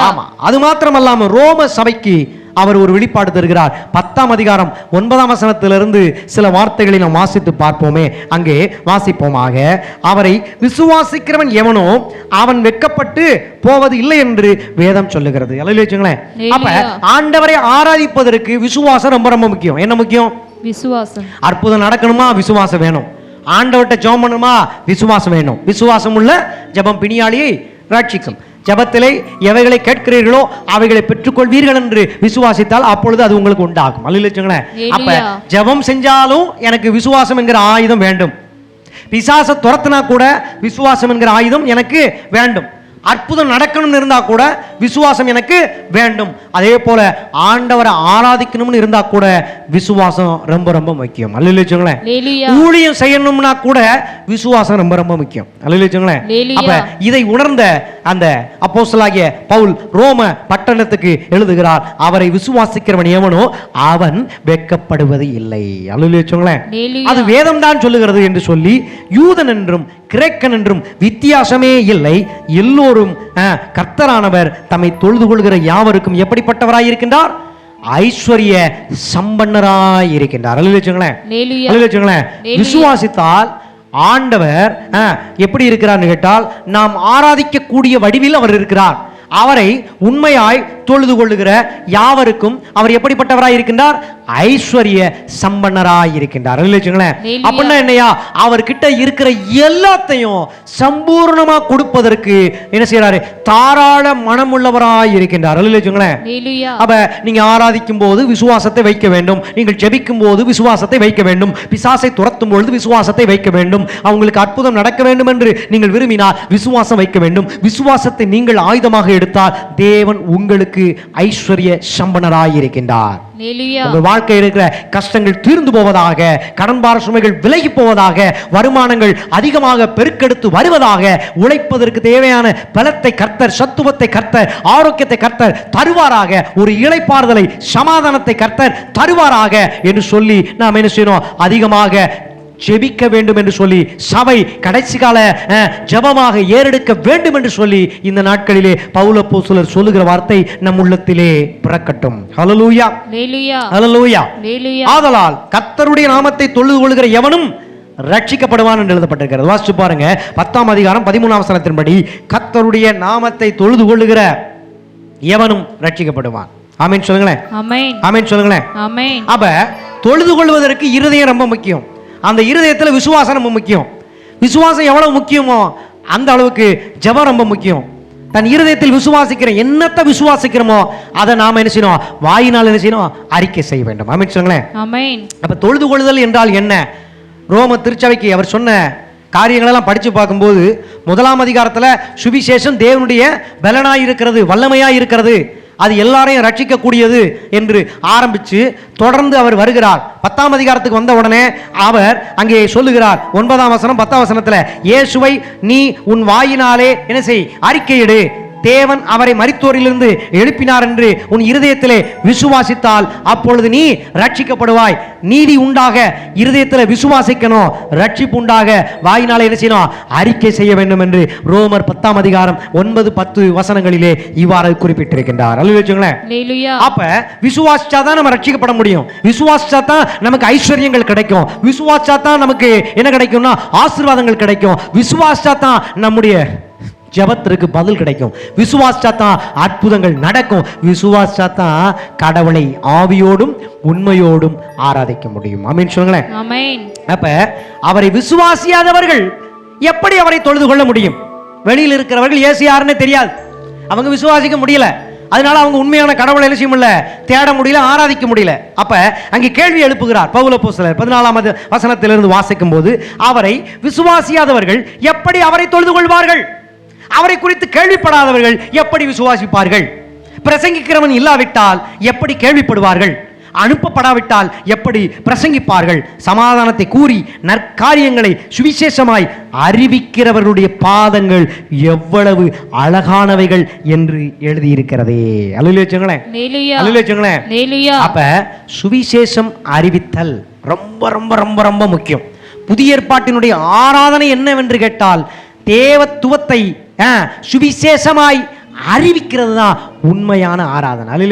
ஆமா அது மாத்திரமல்லாம ரோம சபைக்கு அவர் ஒரு வெளிப்பாடு தருகிறார். பத்தாம் அதிகாரம் ஒன்பதாம் வசனத்திலிருந்து சில வார்த்தைகளை நாம் வாசித்து பார்ப்போமே. அங்கே வாசிப்போமாக. அவரை விசுவாசிக்கிறவன் எவனோ அவன் வெட்கப்பட்டு போவது இல்லை என்று வேதம் சொல்லுகிறது. வச்சுங்களேன். அப்ப. ஆண்டவரை ஆராதிப்பதற்கு விசுவாசம் ரொம்ப ரொம்ப முக்கியம். என்ன முக்கியம்? விசுவாசம். அற்புதம் நடக்கணுமா? விசுவாசம் வேணும். ஆண்டவர்கிட்ட ஜெபம் பண்ணணுமா? விசுவாசம் வேணும். விசுவாசம் உள்ள ஜெபம் பிணியாளியை ரட்சிக்கும். ஜெபத்திலே எவைகளை கேட்கிறீர்களோ அவைகளை பெற்றுக்கொள்வீர்கள் என்று விசுவாசித்தால் அப்பொழுது அது உங்களுக்கு உண்டாகும். அல்லைங்களேன் அப்ப. ஜெபம் செஞ்சாலும் எனக்கு விசுவாசம் என்கிற ஆயுதம் வேண்டும். பிசாச துரத்துனா கூட விசுவாசம் என்கிற ஆயுதம் எனக்கு வேண்டும். அற்புதம் நடக்கணும்னு இருந்தா கூட விசுவாசம் எனக்கு வேண்டும். அதே போல ஆண்டவரை ஆராதிக்கணும்னு இருந்தா கூட விசுவாசம் ரொம்ப ரொம்ப முக்கியம். ஹalleluya ஊழியம் செய்யணும்னா கூட விசுவாசம் ரொம்ப ரொம்ப முக்கியம். Hallelujah. அப்ப இதை உணர்ந்த அந்த அப்போஸ்தலனாகிய பவுல் ரோம பட்டணத்துக்கு எழுதுகிறார் அவரை விசுவாசிக்கிறவன் எவனோ அவன் வெட்கப்படுவது இல்லை. ஹalleluya அது வேதம் தான் சொல்லுகிறது என்று சொல்லி யூதன் என்றும் கிரேக்கன் என்றும் வித்தியாசமே இல்லை. எல்லோரும் கர்த்தரானவர் தம்மை தொழுது கொள்கிற யாவருக்கும் எப்படிப்பட்டவராய் இருக்கின்றார்? ஐஸ்வர்ய சம்பன்னராய் இருக்கின்றார். வச்சுங்களேன். விசுவாசித்தால் ஆண்டவர் எப்படி இருக்கிறார்னு கேட்டால் நாம் ஆராதிக்கக்கூடிய வடிவில் அவர் இருக்கிறார். அவரை உண்மையாய் தொழுது கொள்ளுகிற யாவருக்கும் அவர் எப்படிப்பட்டவராய் இருக்கின்றார்? ஐஸ்வர்ய சம்பன்னராய் இருக்கின்றார். அப்படின்னா என்னையா? அவர்கிட்ட இருக்கிற எல்லாத்தையும் சம்பூர்ணமா கொடுப்பதற்கு என்ன செய்யறாரு தாராள மனமுள்ளவராய் இருக்கின்றார் அப்ப நீங்க ஆராதிக்கும் போது விசுவாசத்தை வைக்க வேண்டும். நீங்கள் ஜெபிக்கும் போது விசுவாசத்தை வைக்க வேண்டும். பிசாசை துரத்தும் பொழுது விசுவாசத்தை வைக்க வேண்டும். அவங்களுக்கு அற்புதம் நடக்க வேண்டும் என்று நீங்கள் விரும்பினால் விசுவாசம் வைக்க வேண்டும். விசுவாசத்தை நீங்கள் ஆயுதமாக எடுத்தால் தேவன் உங்களுக்கு ஐஸ்வர்ய சம்பனராய் இருக்கின்றார் உங்கள் வாழ்க்கையில் இருக்கிற கஷ்டங்கள் தீர்ந்து போவதாக கடன்பார சுமைகள் விலகி போவதாக வருமானங்கள் அதிகமாக பெருக்கெடுத்து வருவதாக உழைப்பதற்கு தேவையான பலத்தை கர்த்தர் சத்துவத்தை கர்த்தர் ஆரோக்கியத்தை கர்த்தர் தருவாராக. ஒரு இழைப்பாறுதலை சமாதானத்தை கர்த்தர் தருவாராக என்று சொல்லி நாம் என்ன செய்யணும்? அதிகமாக ஜெபிக்க வேண்டும் என்று சொல்லி சபை கடைசி கால ஜெபமாக ஏறெடுக்க வேண்டும் என்று சொல்லி இந்த நாட்களிலே பவுலப்போஸ்தலர் சொல்லுகிற வார்த்தை நம் உள்ளத்திலே பிறக்கட்டும். ஹalleluya ஹalleluya ஆதலால் கர்த்தருடைய நாமத்தை தொழுது கொள்கிற எவனும் ரட்சிக்கப்படுவான் என்று எழுதப்பட்டிருக்கிறது. வாசிச்சு பாருங்க. பத்தாம் அதிகாரம் பதிமூணாம் வசனத்தின்படி கர்த்தருடைய நாமத்தை தொழுது கொள்ளுகிற எவனும் ரட்சிக்கப்படுவான் ஆமென் சொல்லுங்களேன். ஆமென். ஆமென் சொல்லுங்களேன். ஆமென். அப்ப தொழுது கொள்வதற்கு இருதயம் ரொம்ப முக்கியம். அந்த இருதயத்துல விசுவாசம் ரொம்ப முக்கியம். விசுவாசம் எவ்வளவு முக்கியமோ அந்த அளவுக்கு ஜெபம் ரொம்ப முக்கியம். தன் இருதயத்தில் விசுவாசிக்கிற என்னத்தை விசுவாசிக்கிறோமோ அதை நாம என்ன செய்யணும்? வாயினால் என்ன செய்யணும்? அறிக்கை செய்ய வேண்டும். ஆமென் அப்ப தொழுது கொள்ளுதல் என்றால் என்ன? ரோம திருச்சபைக்கு அவர் சொன்ன காரியங்களெல்லாம் படித்து பார்க்கும்போது முதலாம் அதிகாரத்துல சுவிசேஷம் தேவனுடைய பலனாய் இருக்கிறது வல்லமையாய் இருக்கிறது அது எல்லாரையும் ரட்சிக்கக்கூடியது என்று ஆரம்பித்து தொடர்ந்து அவர் வருகிறார். பத்தாம் அதிகாரத்துக்கு வந்த உடனே அவர் அங்கே சொல்லுகிறார். ஒன்பதாம் வசனம் பத்தாம் வசனத்தில் இயேசுவை நீ உன் வாயினாலே என்ன செய்? அறிக்கையிடு. தேவன் அவரை மரித்தோரிலிருந்து எழுப்பினார் என்று உன் இருதயத்திலே விசுவாசித்தால் அப்பொழுது நீ ரட்சிக்கப்படுவாய் நீதி உண்டாக இருதயத்தில் விசுவாசிக்கணும். ரட்சிப்பு உண்டாக வாயினாலே என்ன செய்யணும்? அறிக்கை செய்ய வேண்டும் என்று ரோமர் பத்தாம் அதிகாரம் ஒன்பது பத்து வசனங்களிலே இவ்வாறு குறிப்பிட்டிருக்கின்றார். அப்ப விசுவாசிச்சா தான் நம்ம ரட்சிக்கப்பட முடியும். விசுவாசிச்சா தான் நமக்கு ஐஸ்வர்யங்கள் கிடைக்கும். விசுவாசிச்சா தான் நமக்கு என்ன கிடைக்கும்னா ஆசீர்வாதங்கள் கிடைக்கும். விசுவாசிச்சா தான் நம்முடைய ஜெபத்திற்கு பதில் கிடைக்கும். விசுவாசிச்சா தான் அற்புதங்கள் நடக்கும். விசுவாசிச்சா தான் கடவுளை ஆவியோடும் உண்மையோடும் ஆராதிக்க முடியும். ஆமீன் சொல்லுங்களேன். அப்ப அவரை விசுவாசியாதவர்கள் எப்படி அவரை தொழுது கொள்ள முடியும்? வெளியில் இருக்கிறவர்கள் இயேசு யாருன்னு தெரியாது. அவங்க விசுவாசிக்க முடியல. அதனால அவங்க உண்மையான கடவுளை என்ன செய்ய முடியல? தேட முடியல ஆராதிக்க முடியல. அப்ப அங்கே கேள்வி எழுப்புகிறார் பவுல போஸ்தலர் பதினாலாம் வசனத்திலிருந்து வாசிக்கும் போது அவரை விசுவாசியாதவர்கள் எப்படி அவரை தொழுது கொள்வார்கள்? அவரை குறித்து கேள்விப்படாதவர்கள் எப்படி விசுவாசிப்பார்கள்? பிரசங்கிக்கிறவன் இல்லாவிட்டால் எப்படி கேள்விப்படுவார்கள்? அனுப்பப்படாவிட்டால் எப்படி பிரசங்கிப்பார்கள்? சமாதானத்தை கூறி நற்காரியங்களை சுவிசேஷமாய் அறிவிக்கிறவர்களுடைய பாதங்கள் எவ்வளவு அழகானவைகள் என்று எழுதியிருக்கிறதே. ஹalleluya அப்ப சுவிசேஷம் அறிவித்தல் ரொம்ப ரொம்ப ரொம்ப ரொம்ப முக்கியம். புதிய ஏற்பாட்டினுடைய ஆராதனை என்னவென்று கேட்டால் தேவத்துவத்தை சுவிசேஷமாய் அறிவிக்கிறது தான் உண்மையான ஆராதனை. அல்ல